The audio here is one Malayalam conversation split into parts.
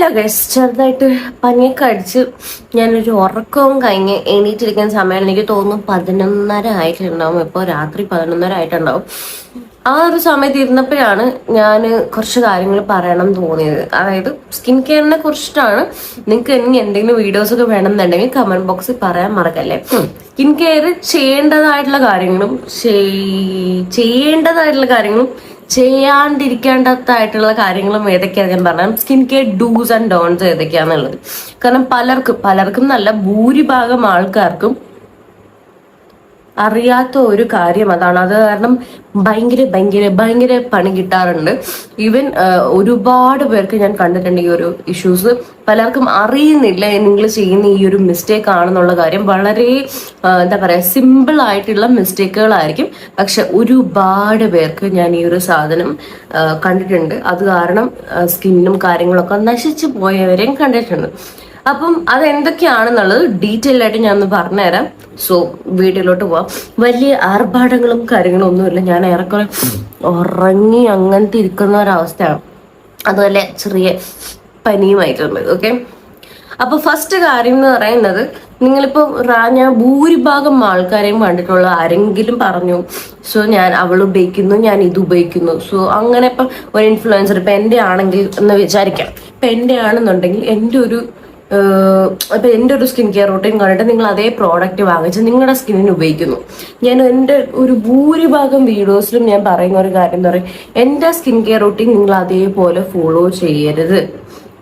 ഹലോ ഗൈസ് ചെറുതായിട്ട് പനിയൊക്കെ അടിച്ച് ഞാനൊരു ഉറക്കവും കഴിഞ്ഞ് എണീറ്റിരിക്കുന്ന സമയം എനിക്ക് തോന്നുന്നു പതിനൊന്നര ആയിട്ടുണ്ടാവും. ഇപ്പോൾ രാത്രി പതിനൊന്നര ആയിട്ടുണ്ടാവും. ആ ഒരു സമയത്ത് ഇരുന്നപ്പോഴാണ് ഞാൻ കുറച്ച് കാര്യങ്ങൾ പറയണം തോന്നിയത്. അതായത് സ്കിൻ കെയറിനെ കുറിച്ചിട്ടാണ് നിങ്ങൾക്ക് ഇനി എന്തെങ്കിലും വീഡിയോസ് ഒക്കെ വേണമെന്നുണ്ടെങ്കിൽ കമന്റ് ബോക്സിൽ പറയാൻ മറക്കല്ലേ? സ്കിൻ കെയർ ചെയ്യേണ്ടതായിട്ടുള്ള കാര്യങ്ങളും ചെയ്യേണ്ടതായിട്ടുള്ള കാര്യങ്ങളും ചെയ്യാണ്ടിരിക്കേണ്ടതായിട്ടുള്ള കാര്യങ്ങളും ഏതൊക്കെയാണ് ഞാൻ പറഞ്ഞത് skin care dos and don'ts ഏതൊക്കെയാണെന്നുള്ളത് കാരണം പലർക്കും പലർക്കും നല്ല ഭൂരിഭാഗം ആൾക്കാർക്കും അറിയാത്ത ഒരു കാര്യം അതാണ്. അത് കാരണം ഭയങ്കര ഭയങ്കര ഭയങ്കര പണി കിട്ടാറുണ്ട്. ഈവൻ ഒരുപാട് പേർക്ക് ഞാൻ കണ്ടിട്ടുണ്ട് ഈ ഒരു ഇഷ്യൂസ് പലർക്കും അറിയുന്നില്ല നിങ്ങൾ ചെയ്യുന്ന ഈ ഒരു മിസ്റ്റേക്ക് ആണെന്നുള്ള കാര്യം. വളരെ എന്താ പറയാ സിമ്പിൾ ആയിട്ടുള്ള മിസ്റ്റേക്കുകളായിരിക്കും പക്ഷെ ഒരുപാട് പേർക്ക് ഞാൻ ഈ ഒരു സാധനം കണ്ടിട്ടുണ്ട്. അത് കാരണം സ്കിന്നും കാര്യങ്ങളൊക്കെ നശിച്ചു പോയവരെയും കണ്ടിട്ടുണ്ട്. അപ്പം അത് എന്തൊക്കെയാണെന്നുള്ളത് ഡീറ്റെയിൽ ആയിട്ട് ഞാൻ ഒന്ന് പറഞ്ഞുതരാം. സോ വീട്ടിലോട്ട് പോവാം. വലിയ ആർഭാടങ്ങളും കാര്യങ്ങളും ഒന്നുമില്ല. ഞാൻ ഏറെക്കുറെ ഉറങ്ങി അങ്ങനത്തെ ഇരിക്കുന്ന ഒരവസ്ഥയാണ്. അതുപോലെ ചെറിയ പനിയുമായിട്ടുണ്ട് ഓക്കെ അപ്പൊ ഫസ്റ്റ് കാര്യം എന്ന് പറയുന്നത് നിങ്ങളിപ്പോ ഞാൻ ഭൂരിഭാഗം ആൾക്കാരെയും കണ്ടിട്ടുള്ള ആരെങ്കിലും പറഞ്ഞു സോ ഞാൻ അവൾ ഉപയോഗിക്കുന്നു ഞാൻ ഇത് ഉപയോഗിക്കുന്നു. സോ അങ്ങനെ ഇപ്പം ഒരു ഇൻഫ്ലുവൻസർ ഇപ്പൊ എന്റെ ആണെങ്കിൽ എന്ന് വിചാരിക്കാം. ഇപ്പൊ എന്റെ ആണെന്നുണ്ടെങ്കിൽ എന്റെ ഒരു ഇപ്പൊ എന്റെ ഒരു സ്കിൻ കെയർ റൂട്ടീൻ കണ്ടിട്ട് നിങ്ങൾ അതേ പ്രോഡക്റ്റ് വാങ്ങിച്ച് നിങ്ങളുടെ സ്കിന്നിന് ഉപയോഗിക്കുന്നു. ഞാൻ എന്റെ ഒരു ഭൂരിഭാഗം വീഡിയോസിലും ഞാൻ പറയുന്ന ഒരു കാര്യം എന്ന് പറയും എന്റെ സ്കിൻ കെയർ റൂട്ടീൻ നിങ്ങൾ അതേപോലെ ഫോളോ ചെയ്യരുത്.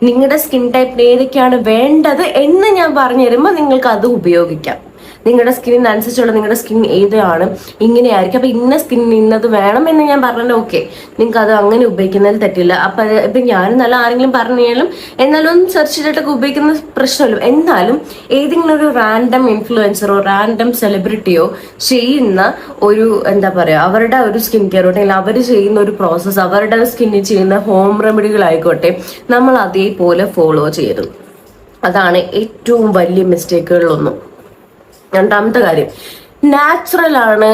നിങ്ങളുടെ സ്കിൻ ടൈപ്പിന് ഏതൊക്കെയാണ് വേണ്ടത് എന്ന് ഞാൻ പറഞ്ഞു തരുമ്പോൾ നിങ്ങൾക്ക് അത് ഉപയോഗിക്കാം. നിങ്ങളുടെ സ്കിന്നിനനുസരിച്ചുള്ള നിങ്ങളുടെ സ്കിൻ ഏതാണ്? ഇങ്ങനെയായിരിക്കും. അപ്പൊ ഇന്ന സ്കിൻ ഇന്നത് വേണം എന്ന് ഞാൻ പറഞ്ഞാൽ ഓക്കെ നിങ്ങൾക്ക് അത് അങ്ങനെ ഉപയോഗിക്കുന്നതിൽ തെറ്റില്ല. അപ്പൊ ഇപ്പൊ ഞാനും നല്ല ആരെങ്കിലും പറഞ്ഞാലും എന്നാലും ഒന്ന് സെർച്ച് ചെയ്തിട്ടൊക്കെ ഉപയോഗിക്കുന്ന പ്രശ്നമല്ലോ. എന്നാലും ഏതെങ്കിലും ഒരു റാൻഡം ഇൻഫ്ലുവൻസറോ റാൻഡം സെലിബ്രിറ്റിയോ ചെയ്യുന്ന ഒരു എന്താ പറയാ അവരുടെ ഒരു സ്കിൻ കെയർ അല്ലെങ്കിൽ അവർ ചെയ്യുന്ന ഒരു പ്രോസസ്സ് അവരുടെ സ്കിന്നിൽ ചെയ്യുന്ന ഹോം റെമഡികളായിക്കോട്ടെ നമ്മൾ അതേപോലെ ഫോളോ ചെയ്യരുത്. അതാണ് ഏറ്റവും വലിയ മിസ്റ്റേക്കുകളിലൊന്നും രണ്ടാമത്തെ കാര്യം. നാച്ചുറൽ ആണ്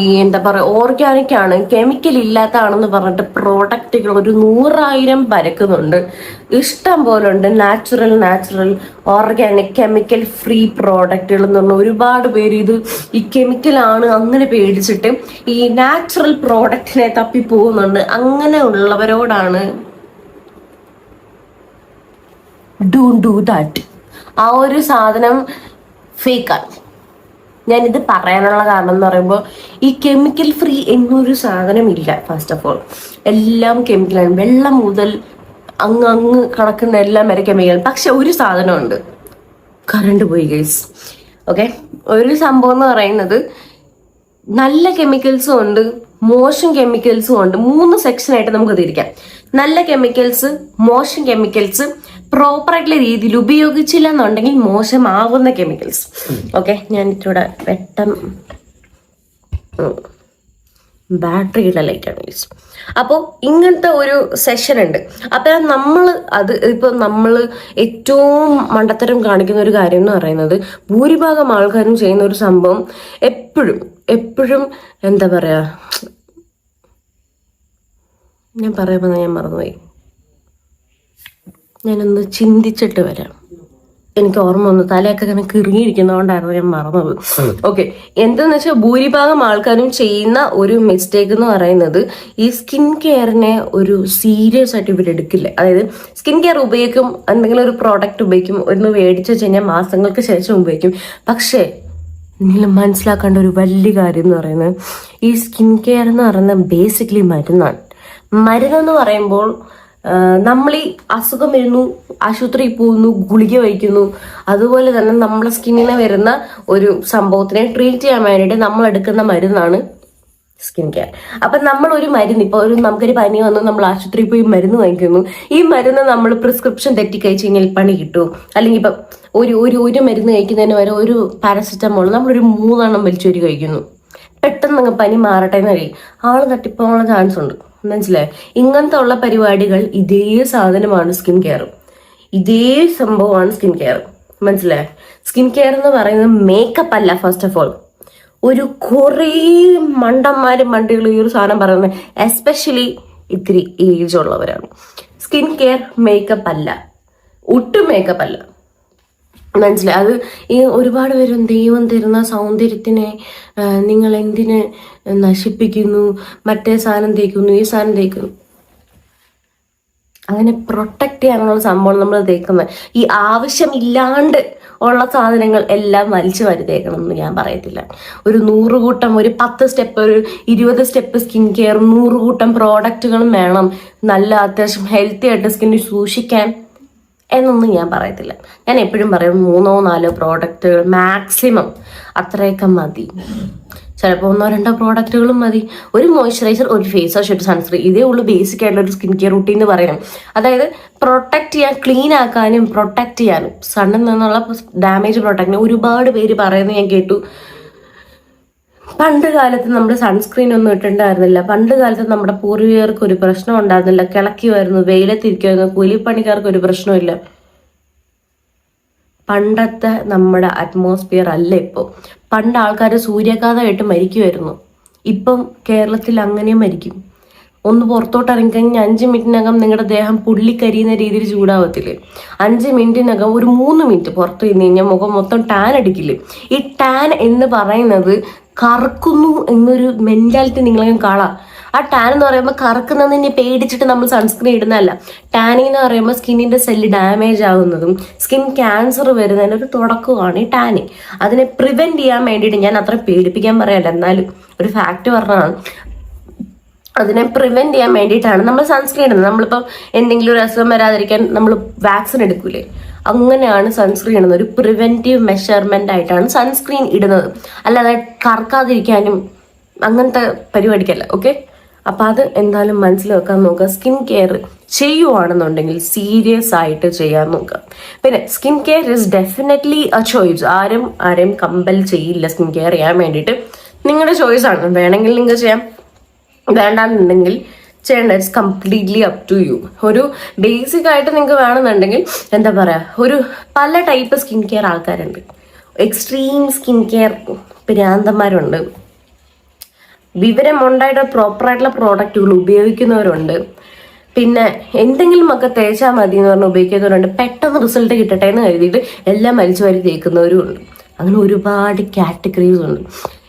ഈ എന്താ പറയുക ഓർഗാനിക് ആണ് കെമിക്കൽ ഇല്ലാത്തതാണെന്ന് പറഞ്ഞിട്ട് പ്രോഡക്റ്റുകൾ ഒരു നൂറായിരം പരക്കുന്നുണ്ട്. ഇഷ്ടം പോലെ ഉണ്ട് natural natural organic chemical free പ്രോഡക്റ്റുകൾ എന്ന് പറഞ്ഞാൽ ഒരുപാട് പേര് ഇത് ഈ കെമിക്കൽ ആണ് അങ്ങനെ പേടിച്ചിട്ട് ഈ നാച്ചുറൽ പ്രോഡക്റ്റിനെ തപ്പി പോകുന്നുണ്ട്. അങ്ങനെ ഉള്ളവരോടാണ് ഡു ഡു ദാറ്റ് ആ ഒരു സാധനം ഫേക്കാണ് ഞാനിത് പറയാനുള്ള കാരണം എന്ന് പറയുമ്പോൾ ഈ കെമിക്കൽ ഫ്രീ എന്നൊരു സാധനം ഇല്ല ഫസ്റ്റ് ഓഫ് ഓൾ എല്ലാം കെമിക്കലാണ് വെള്ളം മുതൽ അങ്ങ് അങ്ങ് കണക്കുന്ന എല്ലാം വരെ കെമിക്കൽ പക്ഷെ ഒരു സാധനമുണ്ട്. കറണ്ട് പോയി ഗൈസ് ഓക്കെ ഒരു സംഭവം എന്ന് പറയുന്നത് നല്ല കെമിക്കൽസും ഉണ്ട് മോശം കെമിക്കൽസും ഉണ്ട്. മൂന്ന് സെക്ഷനായിട്ട് നമുക്ക് തിരിക്കാം നല്ല കെമിക്കൽസ് മോശം കെമിക്കൽസ് പ്രോപ്പർ ആയിട്ടുള്ള രീതിയിൽ ഉപയോഗിച്ചില്ല എന്നുണ്ടെങ്കിൽ മോശമാവുന്ന കെമിക്കൽസ് ഓക്കെ ഞാൻ ഇച്ചിരൂടെ വെട്ടം ബാറ്ററിയുടെ ലൈറ്റാണ് യൂസ് അപ്പോൾ ഇങ്ങനത്തെ ഒരു സെഷൻ ഉണ്ട്. അപ്പം നമ്മൾ അത് ഇപ്പം നമ്മൾ ഏറ്റവും മണ്ടത്തരം കാണിക്കുന്ന ഒരു കാര്യം എന്ന് പറയുന്നത് ഭൂരിഭാഗം ആൾക്കാരും ചെയ്യുന്ന ഒരു സംഭവം എപ്പോഴും എപ്പോഴും എന്താ പറയുക ഞാൻ പറയുമ്പോൾ ഞാൻ മറന്നുപോയി. ഞാനൊന്ന് ചിന്തിച്ചിട്ട് വരാം. എനിക്ക് ഓർമ്മ വന്നു. തലയൊക്കെ ഇങ്ങനെ കിറുങ്ങിയിരിക്കുന്നതുകൊണ്ടായിരുന്നു ഞാൻ മറന്നത്. ഓക്കെ എന്തെന്ന് വെച്ചാൽ ഭൂരിഭാഗം ആൾക്കാരും ചെയ്യുന്ന ഒരു മിസ്റ്റേക്ക് എന്ന് പറയുന്നത് ഈ സ്കിൻ കെയറിനെ ഒരു സീരിയസ് ആയിട്ട് ഇവരെടുക്കില്ല അതായത് സ്കിൻ കെയർ ഉപയോഗിക്കും എന്തെങ്കിലും ഒരു പ്രോഡക്റ്റ് ഉപയോഗിക്കും ഒന്ന് മേടിച്ചു വെച്ച് കഴിഞ്ഞാൽ മാസങ്ങൾക്ക് ശേഷം ഉപയോഗിക്കും. പക്ഷേ നിങ്ങൾ മനസ്സിലാക്കേണ്ട ഒരു വലിയ കാര്യം എന്ന് പറയുന്നത് ഈ സ്കിൻ കെയർ എന്ന് പറയുന്നത് ബേസിക്കലി മരുന്നാണ്. മരുന്നെന്ന് പറയുമ്പോൾ നമ്മൾ ഈ അസുഖം വരുന്നു ആശുപത്രിയിൽ പോകുന്നു ഗുളിക വഹിക്കുന്നു അതുപോലെ തന്നെ നമ്മളെ സ്കിന്നിനെ വരുന്ന ഒരു സംഭവത്തിനെ ട്രീറ്റ് ചെയ്യാൻ വേണ്ടിയിട്ട് നമ്മൾ എടുക്കുന്ന മരുന്നാണ് സ്കിൻ കെയർ അപ്പൊ നമ്മൾ ഒരു മരുന്ന് ഇപ്പൊ ഒരു നമുക്കൊരു പനി വന്നു നമ്മൾ ആശുപത്രിയിൽ പോയി മരുന്ന് വാങ്ങിക്കുന്നു. ഈ മരുന്ന് നമ്മൾ പ്രിസ്ക്രിപ്ഷൻ തെറ്റി കഴിച്ചു കഴിഞ്ഞാൽ പണി കിട്ടും അല്ലെങ്കിൽ ഇപ്പൊ ഒരു ഒരു ഒരു മരുന്ന് കഴിക്കുന്നതിന് വരെ ഒരു പാരസെറ്റമോൾ നമ്മളൊരു മൂന്നെണ്ണം വലിച്ചൊരു കഴിക്കുന്നു. പെട്ടെന്ന് പനി മാറട്ടെ എന്ന് കഴിയും ആൾ തട്ടിപ്പോകാനുള്ള ചാൻസ് ഉണ്ട്. മനസ്സിലായോ? ഇങ്ങനത്തെ ഉള്ള പരിപാടികൾ ഇതേ സാധനമാണ് സ്കിൻ കെയർ ഇതേ സംഭവമാണ് സ്കിൻ കെയർ മനസ്സിലായോ? സ്കിൻ കെയർ എന്ന് പറയുന്നത് മേക്കപ്പ് അല്ല ഫസ്റ്റ് ഓഫ് ഓൾ ഒരു കുറേ മണ്ടന്മാരും മണ്ടികളും ഈ ഒരു സാധനം പറയുന്നത് എസ്പെഷ്യലി ഇത്തിരി ഏജ് ഉള്ളവരാണ്. സ്കിൻ കെയർ മേക്കപ്പ് അല്ല. ഒട്ടും മേക്കപ്പ് അല്ല. മനസ്സിലായി. അത് ഈ ഒരുപാട് പേരും ദൈവം തരുന്ന സൗന്ദര്യത്തിനെ നിങ്ങൾ എന്തിനെ നശിപ്പിക്കുന്നു? മറ്റേ സാധനം തേക്കുന്നു ഈ സാധനം തേക്കുന്നു. അങ്ങനെ പ്രൊട്ടക്ട് ചെയ്യാനുള്ള സംഭവം നമ്മൾ തേക്കുന്നത്. ഈ ആവശ്യമില്ലാണ്ട് ഉള്ള സാധനങ്ങൾ എല്ലാം വലിച്ചു വരുതേക്കണം എന്ന് ഞാൻ പറയത്തില്ല. ഒരു നൂറ് കൂട്ടം ഒരു പത്ത് സ്റ്റെപ്പ് ഒരു ഇരുപത് സ്റ്റെപ്പ് സ്കിൻ കെയർ നൂറ് കൂട്ടം പ്രോഡക്റ്റുകളും വേണം. നല്ല അത്യാവശ്യം ഹെൽത്തി ആയിട്ട് സ്കിന്നിൽ സൂക്ഷിക്കാൻ. എന്നൊന്നും ഞാൻ പറയത്തില്ല. ഞാൻ എപ്പോഴും പറയും മൂന്നോ നാലോ പ്രോഡക്റ്റുകൾ മാക്സിമം അത്രയൊക്കെ മതി. ചിലപ്പോൾ ഒന്നോ രണ്ടോ പ്രോഡക്റ്റുകളും മതി. ഒരു മോയ്സ്ചറൈസർ ഒരു ഫേസ് വാഷ് ഒരു സൺസ്ക്രീൻ ഇതേ ഉള്ളൂ ബേസിക് ആയിട്ടുള്ള ഒരു സ്കിൻ കെയർ റൂട്ടീൻ എന്ന് പറയണം. അതായത് പ്രൊട്ടക്റ്റ് ചെയ്യാൻ ക്ലീൻ ആക്കാനും പ്രൊട്ടക്റ്റ് ചെയ്യാനും. സണ്ണിൽ നിന്നുള്ള ഡാമേജ് പ്രൊട്ടക്റ്റിന് ഒരുപാട് പേര് പറയുന്നത് ഞാൻ കേട്ടു. പണ്ട് കാലത്ത് നമ്മൾ സൺസ്ക്രീൻ ഒന്നും ഇട്ടിട്ടുണ്ടായിരുന്നില്ല. പണ്ട് കാലത്ത് നമ്മുടെ പൂർവികർക്ക് ഒരു പ്രശ്നം ഉണ്ടായിരുന്നില്ല. കിളക്കുമായിരുന്നു വെയിലത്തിരിക്കുമായിരുന്നു കൂലിപ്പണിക്കാർക്ക് ഒരു പ്രശ്നമില്ല പണ്ടത്തെ നമ്മുടെ അറ്റ്മോസ്ഫിയർ അല്ല ഇപ്പോൾ പണ്ട് ആൾക്കാർ സൂര്യാഘാതമായിട്ട് മരിക്കുമായിരുന്നു ഇപ്പം കേരളത്തിൽ അങ്ങനെ മരിക്കും. ഒന്ന് പുറത്തോട്ട് ഇറങ്ങിക്കഴിഞ്ഞാൽ അഞ്ച് മിനിറ്റിനകം നിങ്ങളുടെ ദേഹം പുള്ളിക്കരിയുന്ന രീതിയിൽ ചൂടാവത്തില്ലേ? അഞ്ച് മിനിറ്റിനകം ഒരു മൂന്ന് മിനിറ്റ് പുറത്ത് നിന്ന് കഴിഞ്ഞാൽ മുഖം മൊത്തം ടാൻ അടിക്കില്ലേ? ഈ ടാൻ എന്ന് പറയുന്നത് കറക്കുന്നു എന്നൊരു മെന്റാലിറ്റി നിങ്ങളെ കാണാം. ആ ടാൻ എന്ന് പറയുമ്പോൾ കറക്കുന്നതിനെ പേടിച്ചിട്ട് നമ്മൾ സൺസ്ക്രീൻ ഇടുന്നതല്ല. ടാനിങ് എന്ന് പറയുമ്പോൾ സ്കിന്നിന്റെ സെല്ല് ഡാമേജ് ആകുന്നതും സ്കിൻ ക്യാൻസർ വരുന്നതിന് ഒരു തുടക്കമാണ് ഈ ടാനിങ് അതിനെ പ്രിവെന്റ് ചെയ്യാൻ വേണ്ടിയിട്ട് ഞാൻ അത്ര പേടിപ്പിക്കാൻ പറയല്ല എന്നാലും ഒരു ഫാക്ട് പറഞ്ഞതാണ്. അതിനെ പ്രിവെന്റ് ചെയ്യാൻ വേണ്ടിയിട്ടാണ് നമ്മൾ സൺസ്ക്രീൻ ഇടുന്നത്. നമ്മളിപ്പം എന്തെങ്കിലും ഒരു അസുഖം വരാതിരിക്കാൻ നമ്മൾ വാക്സിൻ എടുക്കൂലേ? അങ്ങനെയാണ് സൺസ്ക്രീൻ ഇടുന്നത്. ഒരു പ്രിവെന്റീവ് മെഷർമെന്റ് ആയിട്ടാണ് സൺസ്ക്രീൻ ഇടുന്നത്. അല്ലാതെ കറക്കാതിരിക്കാനും അങ്ങനത്തെ പരിപാടിക്കല്ല ഓക്കെ അപ്പൊ അത് എന്തായാലും മനസ്സിൽ വെക്കാൻ നോക്കുക. സ്കിൻ കെയർ ചെയ്യുവാണെന്നുണ്ടെങ്കിൽ സീരിയസ് ആയിട്ട് ചെയ്യാൻ നോക്കുക. പിന്നെ skin care is definitely a choice ആരും ആരെയും കമ്പൽ ചെയ്യില്ല സ്കിൻ കെയർ ചെയ്യാൻ വേണ്ടിയിട്ട്. നിങ്ങളുടെ ചോയ്സ് ആണ്. വേണമെങ്കിൽ നിങ്ങൾക്ക് ചെയ്യാം. വേണ്ടാന്നുണ്ടെങ്കിൽ ചെയ്യേണ്ട it's completely up to you ഒരു ബേസിക് ആയിട്ട് നിങ്ങൾക്ക് വേണമെന്നുണ്ടെങ്കിൽ എന്താ പറയുക ഒരു പല ടൈപ്പ് സ്കിൻ കെയർ ആൾക്കാരുണ്ട്. എക്സ്ട്രീം സ്കിൻ കെയർ പ്രാന്തന്മാരുണ്ട് വിവരം ഉണ്ടായിട്ട് പ്രോപ്പറായിട്ടുള്ള പ്രോഡക്റ്റുകൾ ഉപയോഗിക്കുന്നവരുണ്ട്. പിന്നെ എന്തെങ്കിലും ഒക്കെ തേച്ചാൽ മതി എന്ന് പറഞ്ഞ് ഉപയോഗിക്കുന്നവരുണ്ട്. പെട്ടെന്ന് റിസൾട്ട് കിട്ടട്ടെ എന്ന് കരുതിയിട്ട് എല്ലാം മരിച്ചു വരി തേക്കുന്നവരും ഉണ്ട് അങ്ങനെ ഒരുപാട് കാറ്റഗറീസ് ഉണ്ട്.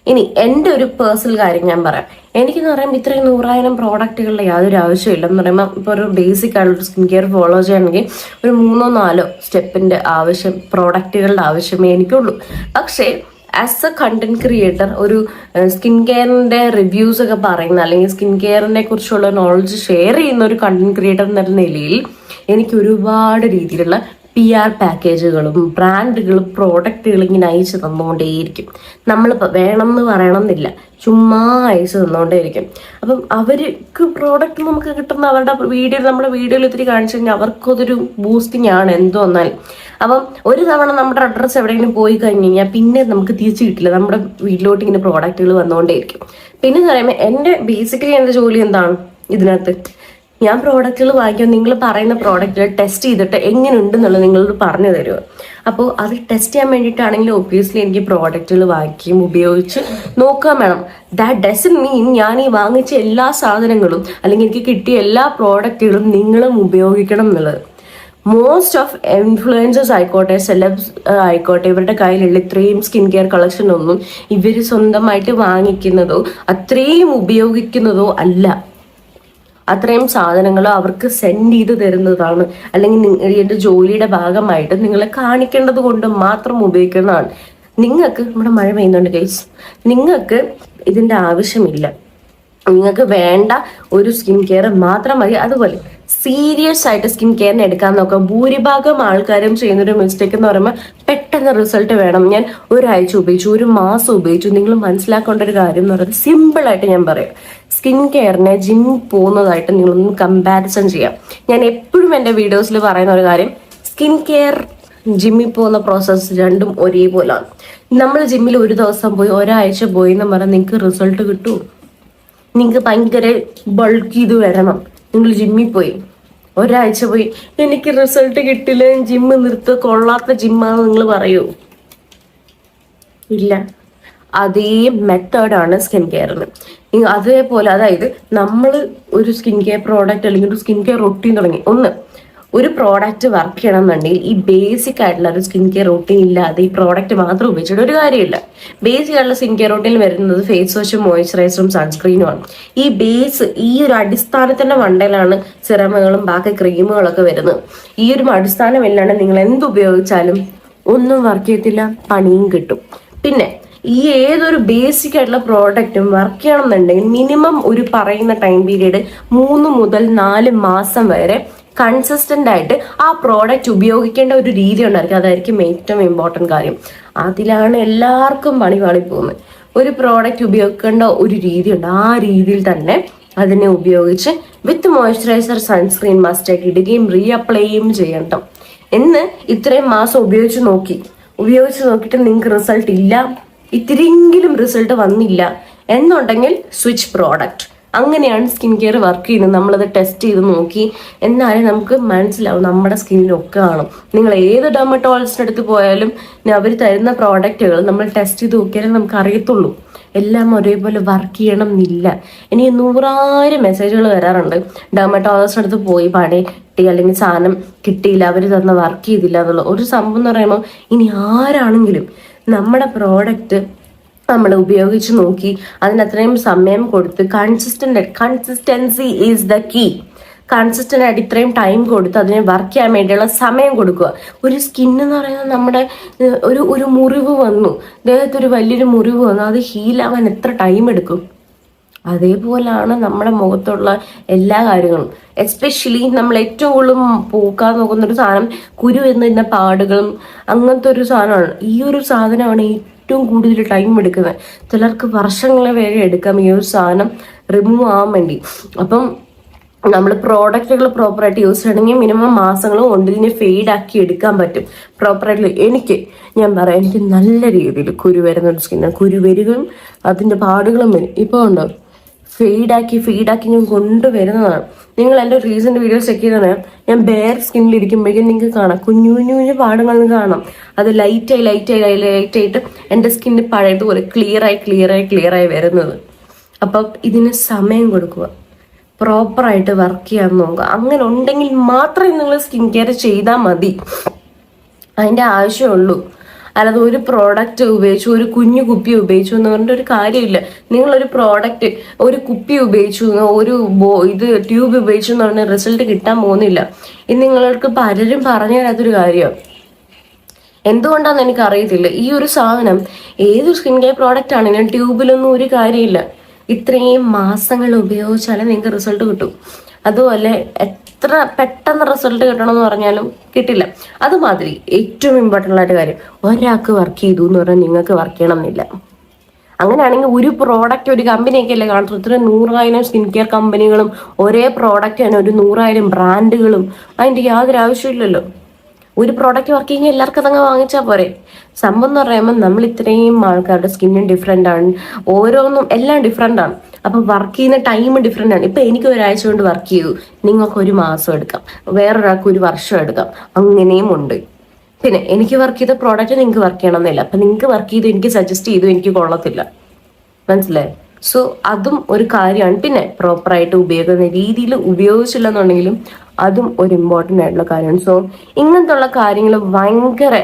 ഇനി എന്റെ ഒരു പേഴ്സണൽ കാര്യം ഞാൻ പറയാം. എനിക്കെന്ന് പറയുമ്പോൾ ഇത്രയും നൂറായിരം പ്രോഡക്റ്റുകളുടെ യാതൊരു ആവശ്യമില്ല എന്ന് പറയുമ്പോൾ ഇപ്പോൾ ഒരു ബേസിക് ആയിട്ടുള്ള സ്കിൻ കെയർ ഫോളോ ചെയ്യണമെങ്കിൽ ഒരു മൂന്നോ നാലോ സ്റ്റെപ്പിന്റെ ആവശ്യം പ്രോഡക്റ്റുകളുടെ ആവശ്യമേ എനിക്കുള്ളൂ. പക്ഷേ ആസ് എ കണ്ടന്റ് ക്രിയേറ്റർ ഒരു സ്കിൻ കെയറിന്റെ റിവ്യൂസ് ഒക്കെ പറയുന്ന അല്ലെങ്കിൽ സ്കിൻ കെയറിനെ കുറിച്ചുള്ള നോളജ് ഷെയർ ചെയ്യുന്ന ഒരു കണ്ടന്റ് ക്രിയേറ്റർ എന്ന നിലയിൽ എനിക്ക് ഒരുപാട് രീതിയിലുള്ള പി ആർ പാക്കേജുകളും ബ്രാൻഡുകളും പ്രോഡക്റ്റുകളും ഇങ്ങനെ അയച്ചു തന്നുകൊണ്ടേയിരിക്കും. നമ്മൾ വേണം എന്ന് പറയണം എന്നില്ല ചുമ്മാ അയച്ചു തന്നുകൊണ്ടേയിരിക്കും. അപ്പം അവർക്ക് പ്രോഡക്റ്റ് നമുക്ക് കിട്ടുന്ന അവരുടെ വീഡിയോ നമ്മുടെ വീഡിയോയിൽ ഇത്തിരി കാണിച്ചു കഴിഞ്ഞാൽ അവർക്കതൊരു ബൂസ്റ്റിംഗ് ആണ് എന്തോ എന്നാൽ അപ്പം ഒരു തവണ നമ്മുടെ അഡ്രസ്സ് എവിടെയെങ്കിലും പോയി കഴിഞ്ഞ് കഴിഞ്ഞാൽ പിന്നെ നമുക്ക് തിരിച്ചു കിട്ടില്ല. നമ്മുടെ വീട്ടിലോട്ട് ഇങ്ങനെ പ്രോഡക്റ്റുകൾ വന്നുകൊണ്ടേയിരിക്കും. പിന്നെ എന്ന് പറയുമ്പോൾ എന്റെ ബേസിക്കലി എന്റെ ജോലി എന്താണ് ഇതിനകത്ത്? ഞാൻ പ്രോഡക്റ്റുകൾ വാങ്ങിക്കും നിങ്ങൾ പറയുന്ന പ്രോഡക്റ്റുകൾ ടെസ്റ്റ് ചെയ്തിട്ട് എങ്ങനെയുണ്ട് എന്നുള്ളത് നിങ്ങളോട് പറഞ്ഞു തരുമോ അപ്പോൾ അത് ടെസ്റ്റ് ചെയ്യാൻ വേണ്ടിയിട്ടാണെങ്കിൽ ഒബ്വിയസ്ലി എനിക്ക് പ്രോഡക്റ്റുകൾ വാങ്ങിക്കുകയും ഉപയോഗിച്ച് നോക്കാൻ വേണം. ദാറ്റ് ഡസൻ മീൻ ഞാൻ ഈ വാങ്ങിച്ച എല്ലാ സാധനങ്ങളും അല്ലെങ്കിൽ എനിക്ക് കിട്ടിയ എല്ലാ പ്രോഡക്റ്റുകളും നിങ്ങളും ഉപയോഗിക്കണം എന്നുള്ളത്. മോസ്റ്റ് ഓഫ് ഇൻഫ്ലുവൻസേഴ്സ് ആയിക്കോട്ടെ സെലബ്സ് ആയിക്കോട്ടെ ഇവരുടെ കയ്യിലുള്ള ഇത്രയും സ്കിൻ കെയർ കളക്ഷൻ ഒന്നും ഇവർ സ്വന്തമായിട്ട് വാങ്ങിക്കുന്നതോ അത്രയും ഉപയോഗിക്കുന്നതോ അല്ല. അത്രയും സാധനങ്ങൾ അവർക്ക് സെൻഡ് ചെയ്ത് തരുന്നതാണ്. അല്ലെങ്കിൽ എന്റെ ജോലിയുടെ ഭാഗമായിട്ട് നിങ്ങളെ കാണിക്കേണ്ടത് കൊണ്ട് മാത്രം ഉപയോഗിക്കുന്നതാണ്. നിങ്ങൾക്ക് നമ്മുടെ മഴ പെയ്യുന്നുണ്ട് ഗൈസ് നിങ്ങൾക്ക് ഇതിന്റെ ആവശ്യമില്ല. നിങ്ങൾക്ക് വേണ്ട ഒരു സ്കിൻ കെയർ മാത്രം മതി. അതുപോലെ സീരിയസ് ആയിട്ട് സ്കിൻ കെയറിന് എടുക്കാൻ നോക്കാം ഭൂരിഭാഗം ആൾക്കാരും ചെയ്യുന്ന ഒരു മിസ്റ്റേക്ക് എന്ന് പറയുമ്പോൾ പെട്ടെന്ന് റിസൾട്ട് വേണം. ഞാൻ ഒരാഴ്ച ഉപയോഗിച്ചു ഒരു മാസം ഉപയോഗിച്ചു. നിങ്ങൾ മനസ്സിലാക്കേണ്ട ഒരു കാര്യം എന്ന് പറയുന്നത് സിമ്പിളായിട്ട് ഞാൻ പറയാം. സ്കിൻ കെയറിനെ ജിമ്മിൽ പോകുന്നതായിട്ട് നിങ്ങളൊന്ന് കമ്പാരിസൺ ചെയ്യാം. ഞാൻ എപ്പോഴും എന്റെ വീഡിയോസിൽ പറയുന്ന ഒരു കാര്യം സ്കിൻ കെയർ ജിമ്മിൽ പോകുന്ന പ്രോസസ്സ് രണ്ടും ഒരേപോലാണ്. നമ്മൾ ജിമ്മിൽ ഒരു ദിവസം പോയി ഒരാഴ്ച പോയി എന്ന് പറഞ്ഞാൽ നിങ്ങൾക്ക് റിസൾട്ട് കിട്ടുമോ നിങ്ങൾക്ക് ഭയങ്കര ബൾക്ക് ചെയ്ത് വരണം. നിങ്ങൾ ജിമ്മിൽ പോയി. ഒരാഴ്ച പോയി. എനിക്ക് റിസൾട്ട് കിട്ടില്ല. ജിമ്മ് നിർത്ത കൊള്ളാത്ത ജിമ്മാന്ന് നിങ്ങൾ പറയൂ. ഇല്ല. അതേ മെത്തേഡാണ് സ്കിൻ കെയറിന് അതേപോലെ അതായത് നമ്മൾ ഒരു സ്കിൻ കെയർ പ്രോഡക്റ്റ് അല്ലെങ്കിൽ ഒരു സ്കിൻ കെയർ റൊട്ടീൻ തുടങ്ങി. ഒന്ന് ഒരു പ്രോഡക്റ്റ് വർക്ക് ചെയ്യണം എന്നുണ്ടെങ്കിൽ ഈ ബേസിക് ആയിട്ടുള്ള ഒരു സ്കിൻ കെയർ റൊട്ടീൻ ഇല്ലാതെ ഈ പ്രോഡക്റ്റ് മാത്രം ഉപയോഗിച്ചിട്ട് ഒരു കാര്യമില്ല. ബേസിക് ചെയ്യാനുള്ള സ്കിൻ കെയർ റൂട്ടിൽ വരുന്നത് ഫേസ് വാഷും മോയ്സ്ചറൈസറും സൺസ്ക്രീനുമാണ് ഈ ബേസ് ഈ ഒരു അടിസ്ഥാനത്തിന്റെ മണ്ടയിലാണ് സിറമുകളും ബാക്കി ക്രീമുകളൊക്കെ വരുന്നത്. ഈ ഒരു അടിസ്ഥാനം ഇല്ലാണ്ട് നിങ്ങൾ എന്ത് ഉപയോഗിച്ചാലും ഒന്നും വർക്ക് ചെയ്യത്തില്ല പണിയും കിട്ടും. പിന്നെ ഈ ഏതൊരു ബേസിക് ആയിട്ടുള്ള പ്രോഡക്റ്റും വർക്ക് ചെയ്യണം എന്നുണ്ടെങ്കിൽ മിനിമം ഒരു പറയുന്ന ടൈം പീരീഡ് മൂന്ന് മുതൽ നാല് മാസം വരെ കൺസിസ്റ്റന്റ് ആയിട്ട് ആ പ്രോഡക്റ്റ് ഉപയോഗിക്കേണ്ട ഒരു രീതി ഉണ്ടായിരിക്കും അതായിരിക്കും ഏറ്റവും ഇമ്പോർട്ടന്റ് കാര്യം. അതിലാണ് എല്ലാവർക്കും പണി പാളി പോകുന്നത്. ഒരു പ്രോഡക്റ്റ് ഉപയോഗിക്കേണ്ട ഒരു രീതിയുണ്ട്. ആ രീതിയിൽ തന്നെ അതിനെ ഉപയോഗിച്ച് വിത്ത് മോയ്സ്ചറൈസർ സൺസ്ക്രീൻ മസ്റ്റായിട്ട് ഇടുകയും റീ അപ്ലൈയും ചെയ്യണം എന്ന് ഇത്രയും മാസം ഉപയോഗിച്ച് നോക്കി. ഉപയോഗിച്ച് നോക്കിയിട്ട് നിങ്ങൾക്ക് റിസൾട്ട് ഇല്ല. ഇത്തിരിയെങ്കിലും റിസൾട്ട് വന്നില്ല. എന്നുണ്ടെങ്കിൽ സ്വിച്ച് പ്രോഡക്റ്റ് അങ്ങനെയാണ് സ്കിൻ കെയർ വർക്ക് ചെയ്യുന്നത്. നമ്മളത് ടെസ്റ്റ് ചെയ്ത് നോക്കി എന്നാലും നമുക്ക് മനസ്സിലാവും നമ്മുടെ സ്കിന്നിലൊക്കെ കാണും. നിങ്ങൾ ഏത് ഡെർമറ്റോളജിസ്റ്റിന്റെ അടുത്ത് പോയാലും അവർ തരുന്ന പ്രോഡക്റ്റുകൾ നമ്മൾ ടെസ്റ്റ് ചെയ്ത് നോക്കിയാലേ നമുക്ക് അറിയത്തുള്ളൂ. എല്ലാം ഒരേപോലെ വർക്ക് ചെയ്യണം എന്നില്ല ഇനി നൂറായിരം മെസ്സേജുകൾ വരാറുണ്ട്. ഡെർമറ്റോളജിസ്റ്റിന്റെ അടുത്ത് പോയി പണി കിട്ടി അല്ലെങ്കിൽ സാധനം കിട്ടിയില്ല അവർ തന്ന വർക്ക് ചെയ്തില്ല എന്നുള്ള ഒരു സംഭവം എന്ന് പറയുമ്പോൾ ഇനി ആരാണെങ്കിലും നമ്മുടെ പ്രോഡക്റ്റ് നമ്മൾ ഉപയോഗിച്ച് നോക്കി അതിനത്രയും സമയം കൊടുത്ത് consistent consistency is the key consistent ആയിട്ട് ഇത്രയും ടൈം കൊടുത്ത് അതിനെ വർക്ക് ചെയ്യാൻ വേണ്ടിയുള്ള സമയം കൊടുക്കുക. ഒരു സ്കിൻ എന്ന് പറയുന്നത് നമ്മുടെ ഒരു ഒരു മുറിവ് വന്നു. ദേഹത്ത് ഒരു വലിയൊരു മുറിവ് വന്നു. അത് ഹീലാവാൻ എത്ര ടൈം എടുക്കും? അതേപോലാണ് നമ്മുടെ മുഖത്തുള്ള എല്ലാ കാര്യങ്ങളും. എസ്പെഷ്യലി നമ്മൾ ഏറ്റവും കൂടുതൽ പൂക്കാൻ നോക്കുന്ന ഒരു സാധനം കുരു എന്ന പാടുകളും അങ്ങനത്തെ ഒരു സാധനമാണ്. ഈ ഒരു സാധനമാണ് ഏറ്റവും കൂടുതൽ ടൈം എടുക്കുന്നത് ചിലർക്ക് വർഷങ്ങളെ വരെ എടുക്കാം ഈ ഒരു സാധനം റിമൂവ് ആവാൻ വേണ്ടി. അപ്പം നമ്മൾ പ്രോഡക്റ്റുകൾ പ്രോപ്പറായിട്ട് യൂസ് ചെയ്യണമെങ്കിൽ മിനിമം മാസങ്ങൾ കൊണ്ട് ഇതിനെ ഫെയ്ഡ് ആക്കി എടുക്കാൻ പറ്റും. പ്രോപ്പറായിട്ട് എനിക്ക് ഞാൻ പറയാം എനിക്ക് നല്ല രീതിയിൽ കുരു വരുന്ന ഒരു സ്കിന്നാണ് കുരു വരികയും അതിന്റെ പാടുകളും വരും. ഇപ്പോൾ ഉണ്ടോ? ഫെയ്ഡാക്കി ഫീഡാക്കി ഞാൻ കൊണ്ടുവരുന്നതാണ്. നിങ്ങൾ എന്റെ റീസെന്റ് വീഡിയോസ് ചെക്ക് ചെയ്താണ് ഞാൻ ബെയർ സ്കിന്നിൽ ഇരിക്കുമ്പോഴേക്കും നിങ്ങൾക്ക് കാണാം. കുഞ്ഞു കുഞ്ഞു കുഞ്ഞു പാടങ്ങൾ കാണാം. അത് ലൈറ്റായി ലൈറ്റായി ലൈറ്റ് ആയിട്ട് എന്റെ സ്കിന്നിൽ പഴയതുപോലെ ക്ലിയറായി ക്ലിയറായി ആയി വരുന്നത്. അപ്പം ഇതിന് സമയം കൊടുക്കുക. പ്രോപ്പറായിട്ട് വർക്ക് ചെയ്യാൻ നോക്കുക. അങ്ങനെ ഉണ്ടെങ്കിൽ മാത്രമേ നിങ്ങൾ സ്കിൻ കെയർ ചെയ്താൽ മതി. അതിന്റെ ആവശ്യമുള്ളൂ. അല്ലാതെ ഒരു പ്രോഡക്റ്റ് ഉപയോഗിച്ചു ഒരു കുഞ്ഞു കുപ്പി ഉപയോഗിച്ചു എന്ന് പറഞ്ഞിട്ട് ഒരു കാര്യമില്ല. നിങ്ങളൊരു പ്രോഡക്റ്റ് ഒരു കുപ്പി ഉപയോഗിച്ചു ഒരു ഇത് ട്യൂബ് ഉപയോഗിച്ചു എന്ന് പറഞ്ഞ റിസൾട്ട് കിട്ടാൻ പോകുന്നില്ല. ഇത് നിങ്ങൾക്ക് പലരും പറഞ്ഞു തരാത്തൊരു കാര്യമാണ് എന്തുകൊണ്ടാന്ന് എനിക്ക് അറിയത്തില്ല ഈ ഒരു സാധനം ഏതൊരു സ്കിൻ കെയർ പ്രോഡക്റ്റ് ആണെങ്കിലും ട്യൂബിലൊന്നും ഒരു കാര്യമില്ല. ഇത്രയും മാസങ്ങൾ ഉപയോഗിച്ചാലേ നിങ്ങൾക്ക് റിസൾട്ട് കിട്ടും. അതുപോലെ എത്ര പെട്ടെന്ന് റിസൾട്ട് കിട്ടണമെന്ന് പറഞ്ഞാലും കിട്ടില്ല. അതുമാതിരി ഏറ്റവും ഇമ്പോർട്ടന്റ് ആയിട്ട് കാര്യം ഒരാൾക്ക് വർക്ക് ചെയ്തു എന്ന് പറഞ്ഞാൽ നിങ്ങൾക്ക് വർക്ക് ചെയ്യണം എന്നില്ല അങ്ങനെയാണെങ്കിൽ ഒരു പ്രോഡക്റ്റ് ഒരു കമ്പനിയൊക്കെ അല്ലേ കാണുന്നത് ഇത്ര നൂറായിരം സ്കിൻ കെയർ കമ്പനികളും ഒരേ പ്രോഡക്റ്റ് തന്നെ ഒരു നൂറായിരം ബ്രാൻഡുകളും അതിന്റെ യാതൊരു ആവശ്യമില്ലല്ലോ ഒരു പ്രോഡക്റ്റ് വർക്ക് ചെയ്യുമ്പോൾ എല്ലാവർക്കും അതങ്ങ് വാങ്ങിച്ചാൽ പോരെ. സംഭവം എന്ന് പറയുമ്പോൾ നമ്മൾ ഇത്രയും ആൾക്കാരുടെ സ്കിന്നും ഡിഫറെന്റ് ആണ്. ഓരോന്നും എല്ലാം ഡിഫറെന്റ് ആണ്. അപ്പം വർക്ക് ചെയ്യുന്ന ടൈം ഡിഫറെന്റ് ആണ്. ഇപ്പം എനിക്ക് ഒരാഴ്ച കൊണ്ട് വർക്ക് ചെയ്തു. നിങ്ങൾക്ക് ഒരു മാസം എടുക്കാം. വേറൊരാൾക്ക് ഒരു വർഷം എടുക്കാം. അങ്ങനെയും ഉണ്ട്. പിന്നെ എനിക്ക് വർക്ക് ചെയ്ത പ്രോഡക്റ്റ് നിങ്ങൾക്ക് വർക്ക് ചെയ്യണമെന്നില്ല. അപ്പം നിങ്ങൾക്ക് വർക്ക് ചെയ്തു എനിക്ക് സജസ്റ്റ് ചെയ്തു എനിക്ക് കൊള്ളത്തില്ല. മനസ്സിലായി? സോ അതും ഒരു കാര്യമാണ്. പിന്നെ പ്രോപ്പറായിട്ട് ഉപയോഗിക്കുന്ന രീതിയിൽ ഉപയോഗിച്ചില്ലെന്നുണ്ടെങ്കിലും അതും ഒരു ഇമ്പോർട്ടന്റ് ആയിട്ടുള്ള കാര്യമാണ്. സോ ഇങ്ങനത്തുള്ള കാര്യങ്ങൾ ഭയങ്കര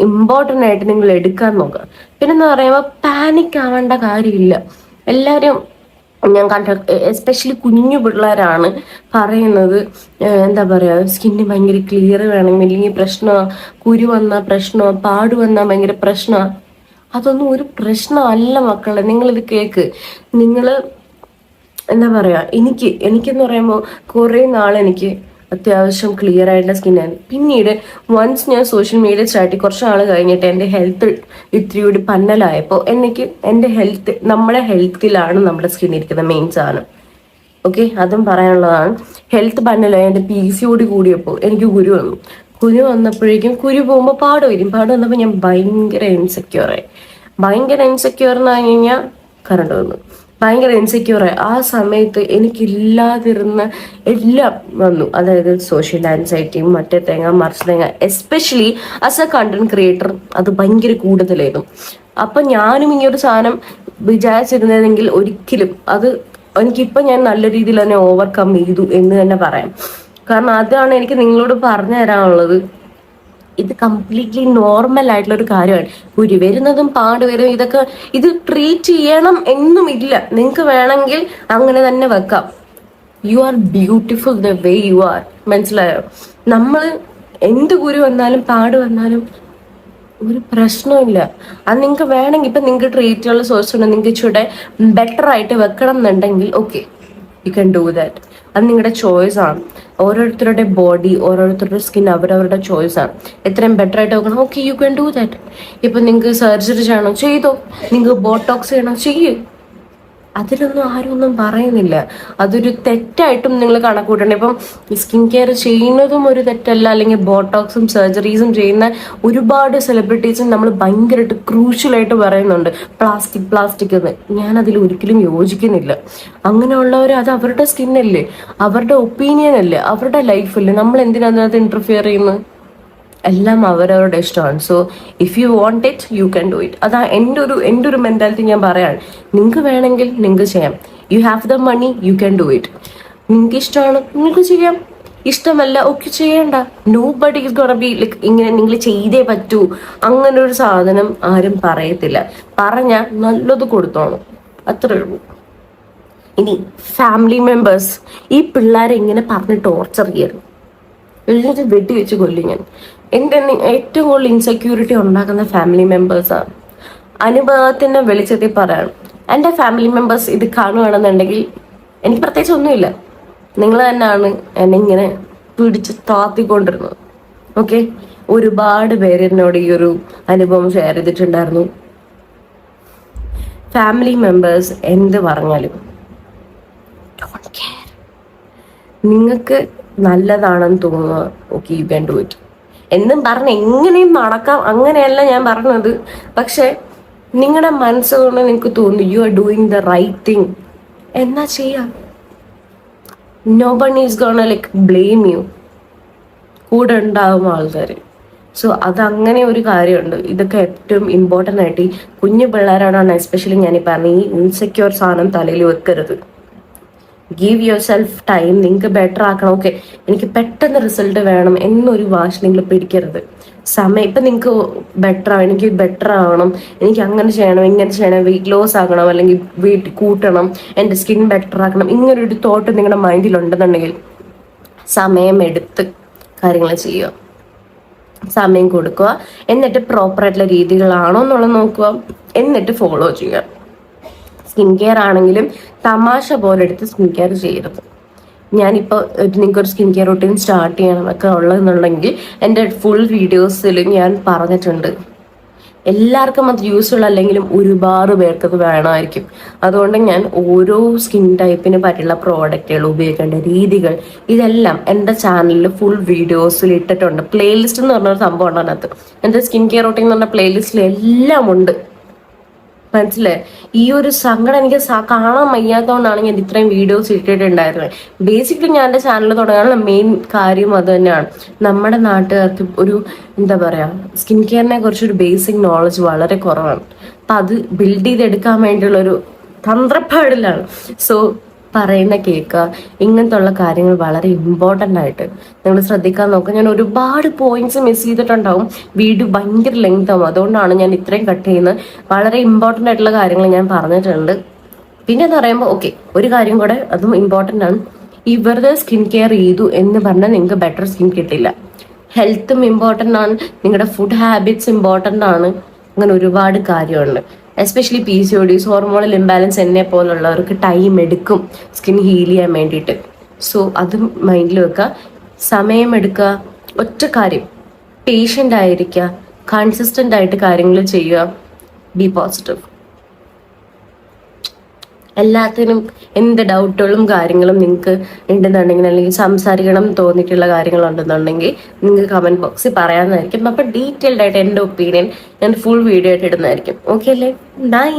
ഇമ്പോർട്ടന്റ് ആയിട്ട് നിങ്ങൾ എടുക്കാൻ നോക്കുക. പിന്നെ എന്താ പറയുമ്പോൾ പാനിക് ആവേണ്ട കാര്യമില്ല. എല്ലാവരും ഞാൻ കണ്ട എസ്പെഷ്യലി കുഞ്ഞു പിള്ളേരാണ് പറയുന്നത്. എന്താ പറയുക സ്കിന്ന് ഭയങ്കര ക്ലിയർ വേണം ഇല്ലെങ്കിൽ പ്രശ്നമാണ് കുരു വന്നാൽ പ്രശ്നമാണ് പാട് വന്നാൽ ഭയങ്കര പ്രശ്നമാണ് അതൊന്നും ഒരു പ്രശ്നമല്ല മക്കളെ. നിങ്ങളിത് കേക്ക്. നിങ്ങൾ എന്താ പറയാ എനിക്ക് എനിക്കെന്ന് പറയുമ്പോൾ കുറേ നാൾ എനിക്ക് അത്യാവശ്യം ക്ലിയർ ആയിട്ടുള്ള സ്കിന്നാണ് പിന്നീട് വൺസ് ഞാൻ സോഷ്യൽ മീഡിയ സ്റ്റാർട്ട് കുറച്ച് നാൾ കഴിഞ്ഞിട്ട് എന്റെ ഹെൽത്ത് ഇത്തിരി കൂടി പന്നലായപ്പോൾ എനിക്ക് എന്റെ ഹെൽത്ത് നമ്മുടെ ഹെൽത്തിലാണ് നമ്മുടെ സ്കിൻ ഇരിക്കുന്ന മെയിൻ സാധനം. ഓക്കെ അതും പറയാനുള്ളതാണ്. ഹെൽത്ത് പന്നലായി എന്റെ പി സി ഓടി കൂടിയപ്പോൾ എനിക്ക് കുരു വന്നു. കുരു വന്നപ്പോഴേക്കും കുരു പോകുമ്പോൾ പാട് വരും. പാട് വന്നപ്പോൾ ഞാൻ ഭയങ്കര ഇൻസെക്യൂറായി ഭയങ്കര ഇൻസെക്യൂർ എന്ന് പറഞ്ഞു കഴിഞ്ഞാൽ കറണ്ട് വന്നു. ഭയങ്കര ഇൻസെക്യൂർ ആ സമയത്ത് എനിക്കില്ലാതിരുന്ന എല്ലാം വന്നു. അതായത് സോഷ്യൽ ആൻസൈറ്റിയും മറ്റേ തേങ്ങ മറിച്ച് തേങ്ങ especially as a content creator അത് ഭയങ്കര കൂടുതലായിരുന്നു. അപ്പൊ ഞാനും ഒരു സാധനം വിചാരിച്ചിരുന്നതെങ്കിൽ ഒരിക്കലും അത് എനിക്കിപ്പൊ ഞാൻ നല്ല രീതിയിൽ തന്നെ ഓവർകം ചെയ്തു എന്ന് തന്നെ പറയാം. കാരണം അതാണ് എനിക്ക് നിങ്ങളോട് പറഞ്ഞു തരാനുള്ളത് ഇത് കംപ്ലീറ്റ്ലി നോർമൽ ആയിട്ടുള്ള ഒരു കാര്യമാണ്. കുരി വരുന്നതും പാട് വരുന്നതും ഇതൊക്കെ ഇത് ട്രീറ്റ് ചെയ്യണം എന്നും ഇല്ല. നിങ്ങൾക്ക് വേണമെങ്കിൽ അങ്ങനെ തന്നെ വെക്കാം. You are beautiful the way you are മനസ്സിലായോ? നമ്മൾ എന്ത് കുരു വന്നാലും പാട് വന്നാലും ഒരു പ്രശ്നമില്ല അത് നിങ്ങൾക്ക് വേണമെങ്കിൽ ഇപ്പൊ നിങ്ങൾക്ക് ട്രീറ്റുള്ള സോഴ്സ് ഉണ്ട്. നിങ്ങൾക്ക് ഇച്ചിരി ബെറ്റർ ആയിട്ട് വെക്കണം എന്നുണ്ടെങ്കിൽ okay you can do that അത് നിങ്ങളുടെ ചോയ്സ് ആണ്. ഓരോരുത്തരുടെ ബോഡി ഓരോരുത്തരുടെ സ്കിൻ അവരവരുടെ ചോയ്സ് ആണ്. എത്രയും ബെറ്റർ ആയിട്ട് നോക്കണം. Okay you can do that ഇപ്പൊ നിങ്ങൾക്ക് സർജറി ചെയ്യണോ? ചെയ്തോ. നിങ്ങൾക്ക് ബോട്ടോക്സ് ചെയ്യണോ? ചെയ്യൂ. അതിലൊന്നും ആരും ഒന്നും പറയുന്നില്ല. അതൊരു തെറ്റായിട്ടും നിങ്ങൾ കണക്കൂട്ടണം ഇപ്പം സ്കിൻ കെയർ ചെയ്യുന്നതും ഒരു തെറ്റല്ല അല്ലെങ്കിൽ ബോട്ടോക്സും സർജറീസും ചെയ്യുന്ന ഒരുപാട് സെലിബ്രിറ്റീസും നമ്മൾ ഭയങ്കരമായിട്ട് ക്രൂഷ്യലായിട്ട് പറയുന്നുണ്ട്. പ്ലാസ്റ്റിക് പ്ലാസ്റ്റിക് എന്ന്. ഞാൻ അതിൽ ഒരിക്കലും യോജിക്കുന്നില്ല. അങ്ങനെയുള്ളവർ അത് അവരുടെ സ്കിന്നല്ലേ. അവരുടെ ഒപ്പീനിയൻ അല്ലേ അവരുടെ ലൈഫല്ലേ. നമ്മൾ എന്തിനാ അതിനകത്ത് ഇന്റർഫിയർ ചെയ്യുന്നത്? എല്ലാം അവരവരുടെ ഇഷ്ടമാണ്. So if you want it you can do it അതാ എന്റെ ഒരു എന്റെ ഒരു മെന്റാലിറ്റി ഞാൻ പറയാണ് നിങ്ങൾക്ക് വേണമെങ്കിൽ നിങ്ങൾക്ക് ചെയ്യാം. You have the money you can do it നിങ്ങൾക്ക് ഇഷ്ടമാണ്? നിങ്ങൾക്ക് ചെയ്യാം. ഇഷ്ടമല്ല ഒക്കെ ചെയ്യണ്ട. Nobody is gonna be like ഇങ്ങനെ നിങ്ങൾ ചെയ്തേ പറ്റൂ. അങ്ങനെ ഒരു സാധനം ആരും പറയത്തില്ല. പറഞ്ഞ നല്ലത് കൊടുത്തോണം അത്രേ ഉള്ളൂ. ഇനി ഫാമിലി മെമ്പേഴ്സ് ഈ പിള്ളേരെ ഇങ്ങനെ പറഞ്ഞ് ടോർച്ചർ ചെയ്യരുത്. എന്നിട്ട് വെട്ടി വെച്ച് കൊല്ലും ഞാൻ. എന്റെ ഏറ്റവും കൂടുതൽ ഇൻസെക്യൂരിറ്റി ഉണ്ടാക്കുന്ന ഫാമിലി മെമ്പേഴ്സാണ് അനുഭവത്തിന്റെ വെളിച്ചത്തിൽ പറയാണ്. എന്റെ ഫാമിലി മെമ്പേഴ്സ് ഇത് കാണുകയാണെന്നുണ്ടെങ്കിൽ എനിക്ക് പ്രത്യേകിച്ച് ഒന്നുമില്ല. നിങ്ങൾ തന്നെയാണ് എന്നെ ഇങ്ങനെ പിടിച്ച് താത്തിക്കൊണ്ടിരുന്നത്. ഓക്കെ? ഒരുപാട് പേര് എന്നോട് ഈ ഒരു അനുഭവം ഷെയർ ചെയ്തിട്ടുണ്ടായിരുന്നു. ഫാമിലി മെമ്പേഴ്സ് എന്ത് പറഞ്ഞാലും. നിങ്ങൾക്ക് നല്ലതാണെന്ന് തോന്നുക okay you can do it എന്നും പറഞ്ഞ് എങ്ങനെയും നടക്കാം. അങ്ങനെയല്ല ഞാൻ പറഞ്ഞത്. പക്ഷെ നിങ്ങളുടെ മനസ്സുകൊണ്ട് നിങ്ങൾക്ക് തോന്നുന്നു you are doing the right thing എന്നാ ചെയ്യാം? No one is gonna like blame you കൂടെ ഉണ്ടാവും ആൾക്കാർ സോ അതങ്ങനെ ഒരു കാര്യമുണ്ട്. ഇതൊക്കെ ഏറ്റവും ഇമ്പോർട്ടന്റ് ആയിട്ട് ഈ കുഞ്ഞു പിള്ളേരാണ് എസ്പെഷ്യലി ഞാൻ ഈ പറഞ്ഞ ഈ ഇൻസെക്യൂർ സാധനം തലയിൽ വെക്കരുത്. ഗീവ് യുവർ സെൽഫ് ടൈം നിങ്ങൾക്ക് ബെറ്റർ ആക്കണം. ഓക്കെ എനിക്ക് പെട്ടെന്ന് റിസൾട്ട് വേണം എന്നൊരു വാശി നിങ്ങൾ പിടിക്കരുത്. സമയം ഇപ്പം നിങ്ങൾക്ക് ബെറ്റർ ആവണം. എനിക്ക് ബെറ്റർ ആവണം. എനിക്ക് അങ്ങനെ ചെയ്യണം ഇങ്ങനെ ചെയ്യണം വെയിറ്റ് ലോസ് ആക്കണം അല്ലെങ്കിൽ വെയിറ്റ് കൂട്ടണം എന്റെ സ്കിൻ ബെറ്റർ ആക്കണം ഇങ്ങനെ ഒരു തോട്ട് നിങ്ങളുടെ മൈൻഡിൽ ഉണ്ടെന്നുണ്ടെങ്കിൽ സമയമെടുത്ത് കാര്യങ്ങൾ ചെയ്യുക. സമയം കൊടുക്കുക. എന്നിട്ട് പ്രോപ്പറായിട്ടുള്ള രീതികളാണോ എന്നുള്ളത് നോക്കുക. എന്നിട്ട് ഫോളോ ചെയ്യുക. സ്കിൻ കെയർ ആണെങ്കിലും തമാശ പോലെ എടുത്ത് സ്കിൻ കെയർ ചെയ്യരുത്. ഞാനിപ്പോൾ നിങ്ങൾക്ക് ഒരു സ്കിൻ കെയർ റൂട്ടീൻ സ്റ്റാർട്ട് ചെയ്യണമെന്നൊക്കെ ഉള്ളതെന്നുണ്ടെങ്കിൽ എന്റെ ഫുൾ വീഡിയോസിൽ ഞാൻ പറഞ്ഞിട്ടുണ്ട്. എല്ലാവർക്കും അത് യൂസ്ഫുൾ അല്ലെങ്കിലും ഒരുപാട് പേർക്ക് അത് വേണമായിരിക്കും. അതുകൊണ്ട് ഞാൻ ഓരോ സ്കിൻ ടൈപ്പിന് പറ്റിയുള്ള പ്രോഡക്റ്റുകൾ ഉപയോഗിക്കേണ്ട രീതികൾ ഇതെല്ലാം എന്റെ ചാനലിൽ ഫുൾ വീഡിയോസിൽ ഇട്ടിട്ടുണ്ട്. പ്ലേലിസ്റ്റ് എന്ന് പറഞ്ഞൊരു സംഭവം ഉണ്ട് അതിനകത്ത്. എന്റെ സ്കിൻ കെയർ റൂട്ടീൻ എന്ന് പറഞ്ഞ പ്ലേലിസ്റ്റിൽ എല്ലാം ഉണ്ട്. മനസ്സിലായി? ഈ ഒരു സങ്കടം എനിക്ക് കാണാൻ വയ്യാത്തതുകൊണ്ടാണ് ഞാൻ ഇത്രയും വീഡിയോസ് ഇട്ടിട്ടുണ്ടായിരുന്നത് ബേസിക്കലി ഞാൻ എന്റെ ചാനൽ തുടങ്ങാനുള്ള മെയിൻ കാര്യം അത് തന്നെയാണ്. നമ്മുടെ നാട്ടുകാർക്ക് ഒരു എന്താ പറയാ സ്കിൻ കെയറിനെ കുറിച്ച് ഒരു ബേസിക് നോളജ് വളരെ കുറവാണ്. അപ്പൊ അത് ബിൽഡ് ചെയ്തെടുക്കാൻ വേണ്ടിയുള്ള ഒരു തന്ത്രപ്പാടിലാണ്. സോ പറയുന്ന കേൾക്കുക ഇങ്ങനത്തെ ഉള്ള കാര്യങ്ങൾ വളരെ ഇമ്പോർട്ടന്റ് ആയിട്ട് നിങ്ങൾ ശ്രദ്ധിക്കാൻ നോക്കുക. ഞാൻ ഒരുപാട് പോയിന്റ്സ് മിസ് ചെയ്തിട്ടുണ്ടാവും. വീഡിയോ ഭയങ്കര ലെങ്ത് ആവും. അതുകൊണ്ടാണ് ഞാൻ ഇത്രയും കട്ട് ചെയ്യുന്നത്. വളരെ ഇമ്പോർട്ടന്റ് ആയിട്ടുള്ള കാര്യങ്ങൾ ഞാൻ പറഞ്ഞിട്ടുണ്ട്. പിന്നെ എന്ന് പറയുമ്പോൾ ഓക്കെ ഒരു കാര്യം കൂടെ അതും ഇമ്പോർട്ടന്റ് ആണ്. ഇവരുടെ സ്കിൻ കെയർ ചെയ്തു എന്ന് പറഞ്ഞാൽ നിങ്ങൾക്ക് ബെറ്റർ സ്കിൻ കിട്ടില്ല. ഹെൽത്തും ഇമ്പോർട്ടന്റ് ആണ്. നിങ്ങളുടെ ഫുഡ് ഹാബിറ്റ്സ് ഇമ്പോർട്ടന്റ് ആണ്. അങ്ങനെ ഒരുപാട് കാര്യമുണ്ട്. Especially P C O D hormonal imbalance എന്നെ പോലുള്ളവർക്ക് ടൈം എടുക്കും സ്കിൻ ഹീൽ ചെയ്യാൻ വേണ്ടിയിട്ട്. സോ അത് മൈൻഡിൽ വെക്കുക. സമയമെടുക്കുക ഒറ്റ കാര്യം. പേഷ്യന്റ് ആയിരിക്കുക. കൺസിസ്റ്റന്റ് ആയിട്ട് കാര്യങ്ങൾ ചെയ്യുക. ബി പോസിറ്റീവ് എല്ലാത്തിനും എന്ത് ഡൗട്ടുകളും കാര്യങ്ങളും നിങ്ങൾക്ക് ഉണ്ടെന്നുണ്ടെങ്കിൽ അല്ലെങ്കിൽ സംസാരിക്കണം തോന്നിയിട്ടുള്ള കാര്യങ്ങളുണ്ടെന്നുണ്ടെങ്കിൽ നിങ്ങൾക്ക് കമന്റ് ബോക്സിൽ പറയാമെന്നായിരിക്കും അപ്പം ഡീറ്റെയിൽഡ് ആയിട്ട് എന്റെ ഒപ്പീനിയൻ ഞാൻ ഫുൾ വീഡിയോ ആയിട്ട് ഇടുന്നതായിരിക്കും. ഓക്കെ അല്ലേ? ബൈ